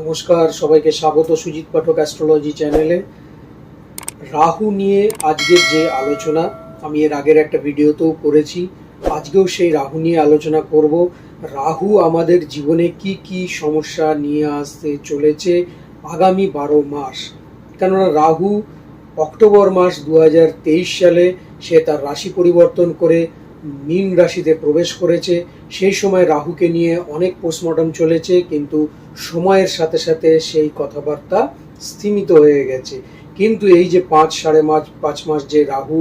নমস্কার, সবাইকে স্বাগত সুজিত পাঠক অ্যাস্ট্রোলজি চ্যানেলে রাহু নিয়ে আজকের যে আলোচনা, আমি এর আগের একটা ভিডিওতেও করেছি। আজকেও সেই রাহু নিয়ে আলোচনা করব। রাহু আমাদের জীবনে কি কি সমস্যা নিয়ে আসতে চলেছে আগামী বারো মাস? কেননা রাহু অক্টোবর মাস দু হাজার তেইশ সালে সে তার রাশি পরিবর্তন করে মীন রাশিতে প্রবেশ করেছে। সেই সময় রাহুকে নিয়ে অনেক পোস্টমর্টম চলেছে, কিন্তু সময়ের সাথে সাথে সেই কথাবার্তা স্থিমিত হয়ে গেছে। কিন্তু এই যে পাঁচ সাড়ে মাস, পাঁচ মাস যে রাহু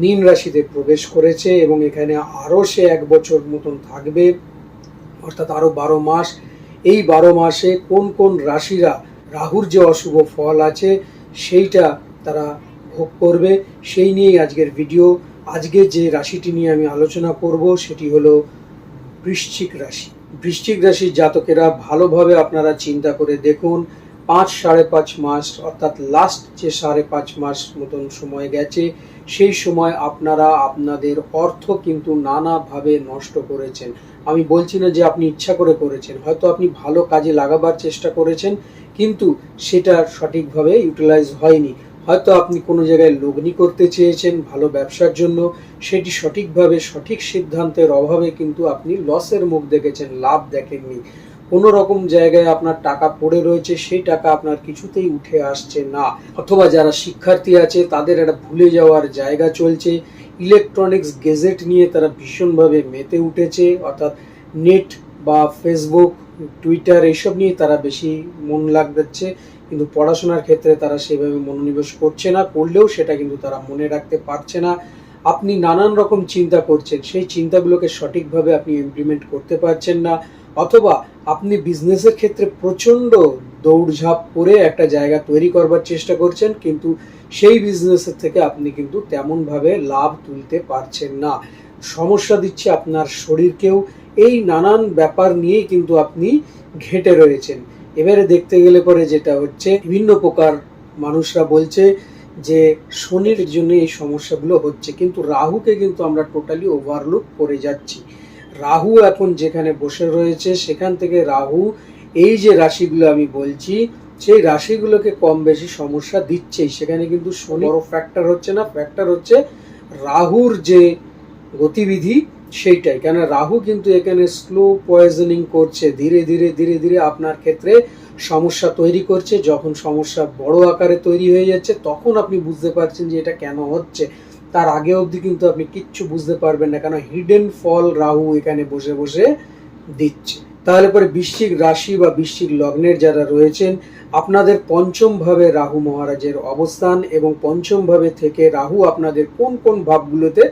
মীন রাশিতে প্রবেশ করেছে এবং এখানে আরও সে এক বছর মতন থাকবে, অর্থাৎ আরও বারো মাস, এই বারো মাসে কোন কোন রাশিরা রাহুর যে অশুভ ফল আছে, সেইটা তারা ভোগ করবে। সেই নিয়েই আজকের ভিডিও আজকে যে রাশিটি নিয়ে আমি আলোচনা করব সেটি হলো বৃশ্চিক রাশি। বৃশ্চিক রাশির জাতকেরা ভালোভাবে আপনারা চিন্তা করে দেখুন, পাঁচ সাড়ে পাঁচ মাস অর্থাৎ লাস্ট যে সাড়ে পাঁচ মাস মতন সময় গেছে, সেই সময় আপনারা আপনাদের অর্থ কিন্তু নানাভাবে নষ্ট করেছেন। আমি বলছি না যে আপনি ইচ্ছা করে করেছেন, হয়তো আপনি ভালো কাজে লাগাবার চেষ্টা করেছেন, কিন্তু সেটা সঠিকভাবে ইউটিলাইজ হয়নি। হয়তো আপনি কোনো জায়গায় লগ্নি করতে চেয়েছেন ভালো ব্যবসার জন্য, সেটি সঠিকভাবে, সঠিক সিদ্ধান্তের অভাবে কিন্তু আপনি লসের মুখ দেখেছেন, লাভ দেখেননি। কোনো রকম জায়গায় আপনার টাকা পড়ে রয়েছে, সেই টাকা আপনার কিছুতেই উঠে আসছে না। অথবা যারা শিক্ষার্থী আছে, তাদের একটা ভুলে যাওয়ার জায়গা চলছে। ইলেকট্রনিক্স গেজেট নিয়ে তারা ভীষণভাবে মেতে উঠেছে, অর্থাৎ নেট বা ফেসবুক টুইটার এইসব নিয়ে তারা বেশি মন লাগাচ্ছে কিন্তু পড়াশোনার ক্ষেত্রে তারা সেভাবে মনোনিবেশ করছে না, করলেও সেটা কিন্তু তারা মনে রাখতে পারছে না। আপনি নানান রকম চিন্তা করছেন, সেই চিন্তাগুলোকে সঠিকভাবে আপনি ইমপ্লিমেন্ট করতে পারছেন না। অথবা আপনি বিজনেসের ক্ষেত্রে প্রচণ্ড দৌড়ঝাঁপ করে একটা জায়গা তৈরি করবার চেষ্টা করছেন, কিন্তু সেই বিজনেসের থেকে আপনি কিন্তু তেমনভাবে লাভ তুলতে পারছেন না। সমস্যা দিচ্ছে আপনার শরীরকেও। এই নানান ব্যাপার নিয়েই কিন্তু আপনি ঘেটে রয়েছেন। এবারে দেখতে গেলে পরে যেটা হচ্ছে, বিভিন্ন প্রকার মানুষরা বলছে যে, শনির জন্য এই সমস্যাগুলো হচ্ছে। কিন্তু রাহুকে কিন্তু আমরা টোটালি ওভারলুক করে যাচ্ছি। রাহু এখন যেখানে বসে রয়েছে, সেখান থেকে রাহু, এই যে রাশিগুলো আমি বলছি, সেই রাশিগুলোকে কম বেশি সমস্যা দিচ্ছেই। সেখানে কিন্তু শনি বড় ফ্যাক্টর হচ্ছে না। ফ্যাক্টর হচ্ছে রাহুর যে গতিবিধি সেইটাই। কেন রাহু কিন্তু এখানে স্লো পয়জনিং করছে, ধীরে ধীরে ধীরে ধীরে আপনার ক্ষেত্রে সমস্যা তৈরি করছে। যখন সমস্যা বড় আকারে তৈরি হয়ে যাচ্ছে, তখন আপনি বুঝতে পারছেন যে এটা কেন হচ্ছে। তার আগে অবধি কিন্তু আপনি কিচ্ছু বুঝতে পারবেন না কেন হিডেন ফল রাহু এখানে বসে বসে দিচ্ছে। তাহলে পরে বৃশ্চিক রাশি বা বৃশ্চিক লগ্নের যারা রয়েছেন, আপনাদের পঞ্চম ভাবে রাহু মহারাজের অবস্থান এবং পঞ্চম ভাবে থেকে রাহু আপনাদের কোন কোন ভাবগুলোতে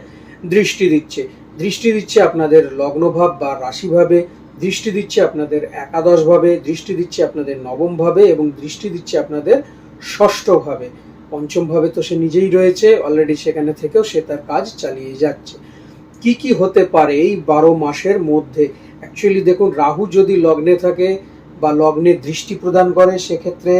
দৃষ্টি দিচ্ছে। দৃষ্টি দিচ্ছে আপনাদের লগ্নভাব বা রাশিভাবে, দৃষ্টি দিচ্ছে আপনাদের একাদশ ভাবে দৃষ্টি দিচ্ছে আপনাদের নবম ভাবে এবং দৃষ্টি দিচ্ছে আপনাদের ষষ্ঠ ভাবে পঞ্চম ভাবে তো সে নিজেই রয়েছে অলরেডি সেখানে থেকেও সে তার কাজ চালিয়ে যাচ্ছে। কি কি হতে পারে এই বারো মাসের মধ্যে? অ্যাকচুয়ালি দেখুন, রাহু যদি লগ্নে থাকে বা লগ্নে দৃষ্টি প্রদান করে, সেক্ষেত্রে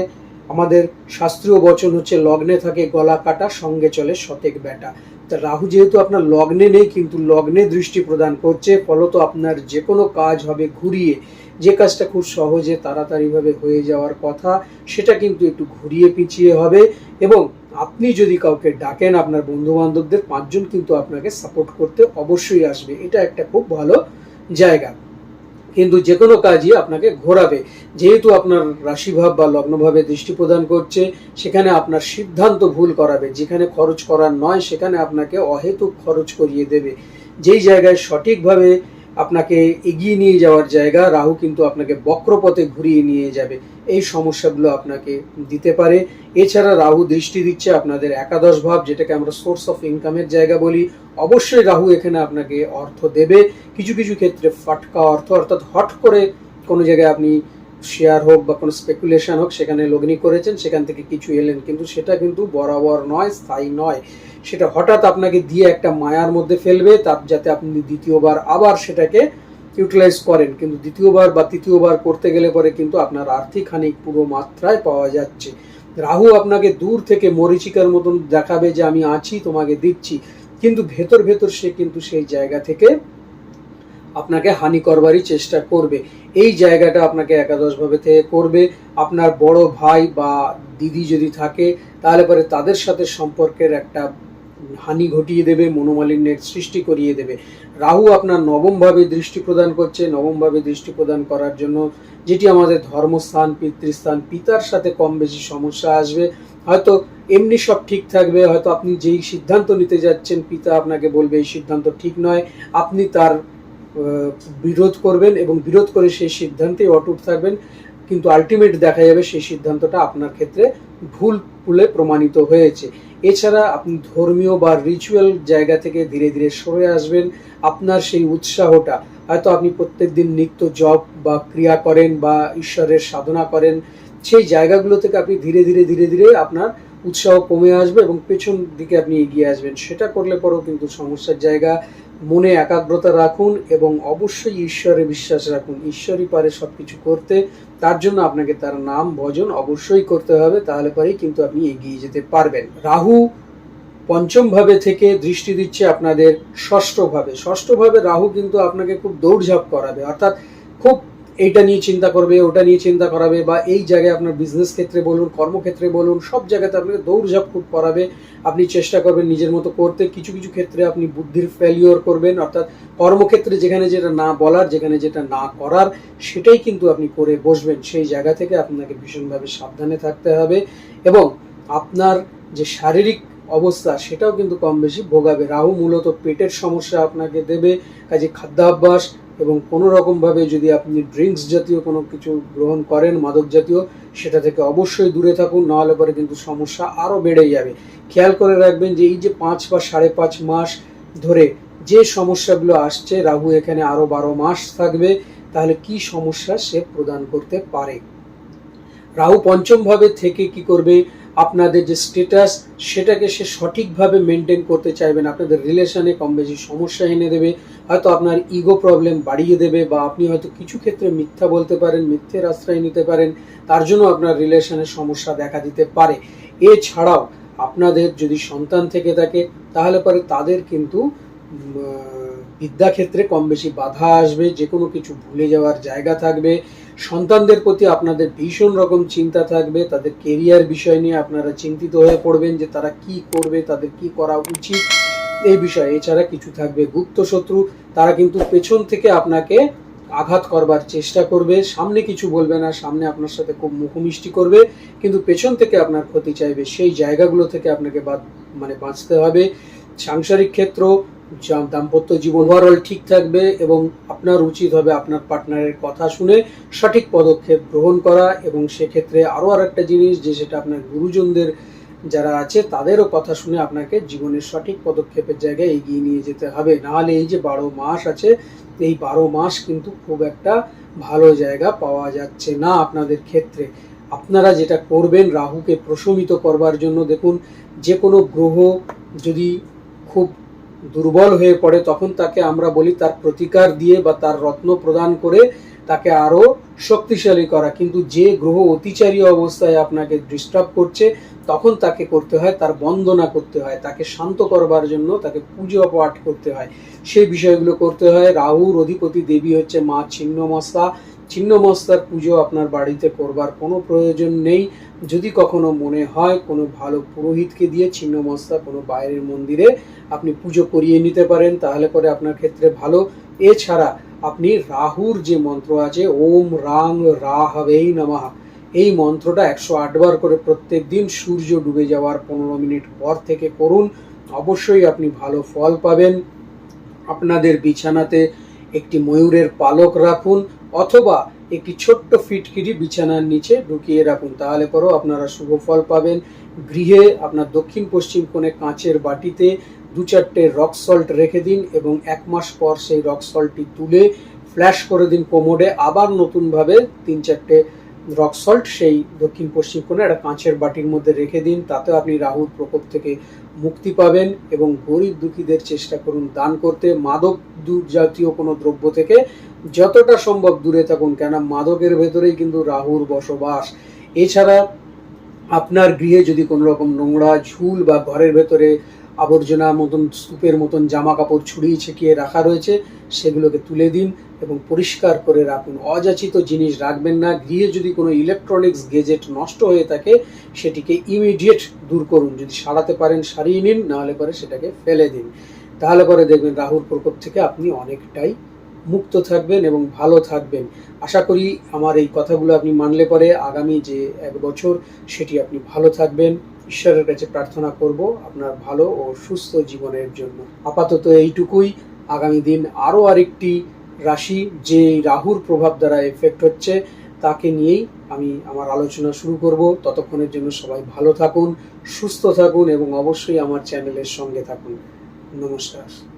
আমাদের শাস্ত্রীয় বচন হচ্ছে, লগ্নে থাকে গলা কাটা, সঙ্গে চলে শতেক বেটা তা রাহু যেহেতু আপনার লগ্নে নেই, কিন্তু লগ্নে দৃষ্টি প্রদান করছে, ফলত আপনার যে কোনো কাজ হবে ঘুরিয়ে, যে কাজটা খুব সহজে তাড়াতাড়িভাবে হয়ে যাওয়ার কথা, সেটা কিন্তু একটু ঘুরিয়ে পিছিয়ে হবে এবং আপনি যদি কাউকে ডাকেন আপনার বন্ধু বান্ধবদের পাঁচজন কিন্তু আপনাকে সাপোর্ট করতে অবশ্যই আসবে। এটা একটা খুব ভালো জায়গা। কিন্তু যে কোনো কাজই আপনাকে ঘোরাবে। যেহেতু আপনার রাশিভাব বা লগ্নভাবে দৃষ্টি প্রদান করছে, সেখানে আপনার সিদ্ধান্ত ভুল করাবে। যেখানে খরচ করার নয়, সেখানে আপনাকে অহেতুক খরচ করিয়ে দেবে। যেই জায়গায় সঠিকভাবে আপনাকে এগিয়ে নিয়ে যাওয়ার জায়গা। রাহু কিন্তু আপনাকে বক্রপথে ঘুরিয়ে নিয়ে যাবে। এই সমস্যাগুলো আপনাকে দিতে পারে। এছাড়া রাহু দৃষ্টি দিচ্ছে আপনাদের একাদশ ভাব, যেটাকে আমরা সোর্স অফ ইনকামের জায়গা বলি। অবশ্যই রাহু এখানে আপনাকে অর্থ দেবে। কিছু কিছু ক্ষেত্রে ফাটকা অর্থ, অর্থাৎ হট করে কোনো জায়গায় আপনি শেয়ার হোক বা কোনো স্পেকুলেশন হোক, সেখানে লগ্নি করেছেন, সেখান থেকে কিছু এলেন। কিন্তু সেটা কিন্তু বরাবর নয়, স্থায়ী নয়। সেটা হঠাৎ আপনাকে দিয়ে একটা মায়ার মধ্যে ফেলবে তার যাতে আপনি দ্বিতীয়বার আবার সেটাকে ইউটিলাইজ করেন। কিন্তু দ্বিতীয়বার বা তৃতীয়বার করতে গেলে পরে কিন্তু আপনার আর্থিক হানি পুরো মাত্রায় পাওয়া যাচ্ছে। রাহু আপনাকে দূর থেকে মরিচিকার মতন দেখাবে যে, আমি আছি, তোমাকে দিচ্ছি। কিন্তু ভেতর ভেতর সে কিন্তু সেই জায়গা থেকে আপনাকে হানি করবারই চেষ্টা করবে। এই জায়গাটা আপনাকে একাদশভাবে থেকে করবে। আপনার বড় ভাই বা দিদি যদি থাকে, তাহলে পরে তাদের সাথে সম্পর্কের একটা হানি ঘটিয়ে দেবে, মনোমালিন্যের সৃষ্টি করিয়ে দেবে। রাহু আপনার নবমভাবে দৃষ্টি প্রদান করছে। নবমভাবে দৃষ্টি প্রদান করার জন্য যেটি আমাদের ধর্মস্থান, পিতৃস্থান, পিতার সাথে কম বেশি সমস্যা আসবে। হয়তো এমনি সব ঠিক থাকবে, হয়তো আপনি যেই সিদ্ধান্ত নিতে যাচ্ছেন, পিতা আপনাকে বলবে এই সিদ্ধান্ত ঠিক নয়। আপনি তার বিরোধ করবেন এবং বিরোধ করে সেই সিদ্ধান্তে অটুট থাকবেন, কিন্তু আলটিমেট দেখা যাবে সেই সিদ্ধান্তটা আপনার ক্ষেত্রে ভুল বলে প্রমাণিত হয়েছে। এছাড়া আপনি ধর্মীয় বা রিচুয়াল জায়গা থেকে ধীরে ধীরে সরে আসবেন, আপনার সেই উৎসাহটা। হয়তো আপনি প্রত্যেকদিন নিত্য জপ বা ক্রিয়া করেন বা ঈশ্বরের সাধনা করেন, সেই জায়গাগুলো থেকে আপনি ধীরে ধীরে ধীরে ধীরে আপনার উৎসাহ কমে আসবে এবং পেছন দিকে আপনি এগিয়ে আসবেন। সেটা করলে পরেও কিন্তু সমস্যার জায়গা মনে একাগ্রতা রাখুন এবং অবশ্যই ঈশ্বরে বিশ্বাস রাখুন। ঈশ্বরই পারে সব কিছু করতে, তার জন্য আপনাকে তার নাম ভজন অবশ্যই করতে হবে, তাহলে পরেই কিন্তু আপনি এগিয়ে যেতে পারবেন। রাহু পঞ্চমভাবে থেকে দৃষ্টি দিচ্ছে আপনাদের ষষ্ঠভাবে। ষষ্ঠভাবে ষষ্ঠ ভাবে রাহু কিন্তু আপনাকে খুব দৌড়ঝাঁপ করাবে, অর্থাৎ খুব এইটা নিয়ে চিন্তা করবে, ওটা নিয়ে চিন্তা করাবে বা এই জায়গায় আপনার বিজনেস ক্ষেত্রে বলুন, কর্মক্ষেত্রে বলুন, সব জায়গাতে আপনাকে দৌড়ঝাঁপ খুব করাবে। আপনি চেষ্টা করবেন নিজের মতো করতে। কিছু কিছু ক্ষেত্রে আপনি বুদ্ধির ফেলিওর করবেন, অর্থাৎ কর্মক্ষেত্রে যেখানে যেটা না বলার, যেখানে যেটা না করার, সেটাই কিন্তু আপনি করে বসবেন। সেই জায়গা থেকে আপনাকে ভীষণভাবে সাবধানে থাকতে হবে এবং আপনার যে শারীরিক অবস্থা, সেটাও কিন্তু কম বেশি ভোগাবে। রাহু মূলত পেটের সমস্যা আপনাকে দেবে, কাজে খাদ্যাভ্যাস এবং কোনো রকমভাবে যদি আপনি ড্রিঙ্কস জাতীয় কোনো কিছু গ্রহণ করেন, মাদক জাতীয়, সেটা থেকে অবশ্যই দূরে থাকুন নাহলে পরে কিন্তু সমস্যা আরও বেড়ে যাবে। খেয়াল করে রাখবেন যে এই যে পাঁচ বা সাড়ে পাঁচ মাস ধরে যে সমস্যাগুলো আসছে, রাহু এখানে আরও বারো মাস থাকবে, তাহলে কি সমস্যা সে প্রদান করতে পারে? রাহু পঞ্চম ভাবে থেকে কি করবে? আপনাদের যে স্টেটাস সেটাকে সে সঠিকভাবে মেনটেন করতে চাইবেন আপনাদের রিলেশনে কম বেশি সমস্যা এনে দেবে। হয়তো আপনার ইগো প্রবলেম বাড়িয়ে দেবে বা আপনি হয়তো কিছু ক্ষেত্রে মিথ্যা বলতে পারেন, মিথ্যের আশ্রয় নিতে পারেন। তার জন্য আপনার রিলেশনের সমস্যা দেখা দিতে পারে। এছাড়াও আপনাদের যদি সন্তান থেকে থাকে, তাহলে পরে তাদের কিন্তু বিদ্যাক্ষেত্রে কম বেশি বাধা আসবে। যে কোনো কিছু ভুলে যাওয়ার জায়গা থাকবে। সন্তানদের প্রতি আপনাদের ভীষণ রকম চিন্তা থাকবে, তাদের কেরিয়ার বিষয় নিয়ে আপনারা চিন্তিত হয়ে পড়বেন যে তারা কি করবে, তাদের কি করা উচিত, এই বিষয়ে। এছাড়া কিছু থাকবে গুপ্ত শত্রু, তারা কিন্তু পেছন থেকে আপনাকে আঘাত করবার চেষ্টা করবে। সামনে কিছু বলবে না, সামনে আপনার সাথে খুব মুখোমিষ্টি করবে, কিন্তু পেছন থেকে আপনার ক্ষতি চাইবে। সেই জায়গাগুলো থেকে আপনাকে মানে বাঁচতে হবে। সাংসারিক ক্ষেত্র দাম্পত্য জীবন ওভারঅল ঠিক থাকবে এবং আপনার উচিত হবে আপনার পার্টনারের কথা শুনে সঠিক পদক্ষেপ গ্রহণ করা এবং সেক্ষেত্রে আরও আর একটা জিনিস যে সেটা আপনার গুরুজনদের যারা আছে তাদেরও কথা শুনে আপনাকে জীবনের সঠিক পদক্ষেপের জায়গায় এগিয়ে নিয়ে যেতে হবে। নাহলে এই যে বারো মাস আছে, এই বারো মাস কিন্তু খুব একটা ভালো জায়গা পাওয়া যাচ্ছে না আপনাদের ক্ষেত্রে। আপনারা যেটা করবেন রাহুকে প্রশমিত করবার জন্য দেখুন, যে কোনো গ্রহ যদি খুব দুর্বল হয়ে পড়ে, তখন তাকে আমরা বলি তার প্রতিকার দিয়ে বা তার রত্ন প্রদান করে তাকে আরও শক্তিশালী করা। কিন্তু যে গ্রহ অতিচারী অবস্থায় আপনাকে ডিস্টার্ব করছে, তখন তাকে করতে হয়, তার বন্দনা করতে হয়, তাকে শান্ত করবার জন্য তাকে পুজো পাঠ করতে হয়। সেই বিষয়গুলো করতে হয়। রাহুর অধিপতি দেবী হচ্ছে মা ছিন্নমস্তা। ছিন্নমস্তার পুজো আপনার বাড়িতে করবার কোনো প্রয়োজন নেই। যদি কখনো মনে হয় কোনো ভালো পুরোহিতকে দিয়ে ছিন্নমস্তা কোনো বাইরের মন্দিরে আপনি পুজো করিয়ে নিতে পারেন, তাহলে পরে আপনার ক্ষেত্রে ভালো। এছাড়া আপনি রাহুর যে মন্ত্র আছে, ওম রাং রাহবেই নমঃ। এই মন্ত্রটা একশো আটবার করে প্রত্যেক দিন সূর্য ডুবে যাওয়ার পনেরো মিনিট পর থেকে করুন। অবশ্যই আপনি ভালো ফল পাবেন। আপনাদের বিছানাতে একটি ময়ূরের পালক রাখুন, অথবা একটি ছোট্ট ফিটকিরি বিছানার নিচে ঢুকিয়ে রাখুন। তাহলে পরেও আপনারা শুভ ফল পাবেন। গৃহে আপনার দক্ষিণ পশ্চিম কোণে কাঁচের বাটিতে দু চারটে রক সল্ট রেখে দিন এবং এক মাস পর সেই রক সল্টটি তুলে ফ্ল্যাশ করে দিন কোমোডে। আবার নতুনভাবে তিন চারটে রক সল্ট সেই দক্ষিণ পশ্চিম কোণে একটা কাঁচের বাটির মধ্যে রেখে দিন। তাতেও আপনি রাহুর প্রকোপ থেকে মুক্তি পাবেন এবং গরিব দুঃখীদের চেষ্টা করুন দান করতে। মাদক জাতীয় কোনো দ্রব্য থেকে যতটা সম্ভব দূরে থাকুন কেন মাদকের ভেতরেই কিন্তু রাহুর বসবাস। এছাড়া আপনার গৃহে যদি কোনো রকম নোংরা ঝুল বা ঘরের ভেতরে আবর্জনা মতন, স্তূপের মতন জামা কাপড় ছড়িয়ে ছিটিয়ে রাখা রয়েছে, সেগুলোকে তুলে দিন এবং পরিষ্কার করে রাখুন। অযাচিত জিনিস রাখবেন না, গৃহে যদি কোনো ইলেকট্রনিক্স গেজেট নষ্ট হয়ে থাকে, সেটিকে ইমিডিয়েট দূর করুন। যদি সারাতে পারেন, সারিয়ে নিন, নাহলে পরে সেটাকে ফেলে দিন। তাহলে পরে দেখবেন রাহুর প্রকোপ থেকে আপনি অনেকটাই মুক্ত থাকবেন এবং ভালো থাকবেন। আশা করি আমার এই কথাগুলো আপনি মানলে পরে আগামী যে এক বছর, সেটি আপনি ভালো থাকবেন। ঈশ্বরের কাছে প্রার্থনা করব আপনার ভালো ও সুস্থ জীবনের জন্য। আপাতত এইটুকুই। আগামী দিন আরও আরেকটি রাশি যে রাহুর প্রভাব দ্বারা এফেক্ট হচ্ছে, তাকে নিয়েই আমি আমার আলোচনা শুরু করব। ততক্ষণের জন্য সবাই ভালো থাকুন, সুস্থ থাকুন এবং অবশ্যই আমার চ্যানেলের সঙ্গে থাকুন। নমস্কার।